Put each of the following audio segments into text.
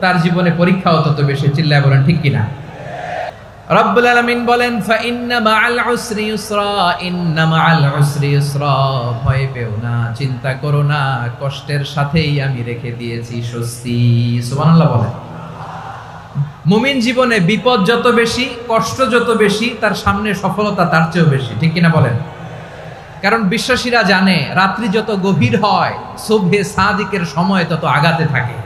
তার জীবনে পরীক্ষাও তত বেশি চিল্লায় বলেন, ঠিক কিনা? রব্বুল বলেন, ফাইন্না মাআল উসরি ইউসরা, ইন্না উসরি ইউসরা। ভয় পেও না, চিন্তা করো না, কষ্টের সাথেই আমি রেখে দিয়েছি স্বস্তি। সুবহানাল্লাহ বলেন। মুমিন জীবনে বিপদ যত বেশি, কষ্ট যত বেশি, তার সামনে সফলতা তার চেয়েও বেশি, ঠিক কিনা বলেন? কারণ বিশ্বাসীরা জানে, রাত্রি যত গভীর হয়, সভ্যে সাদিকের সময় তত আগাতে থাকে।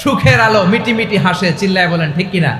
সুখের আলো মিটি মিটি হাসে চিল্লায় বলেন ঠিক কিনা?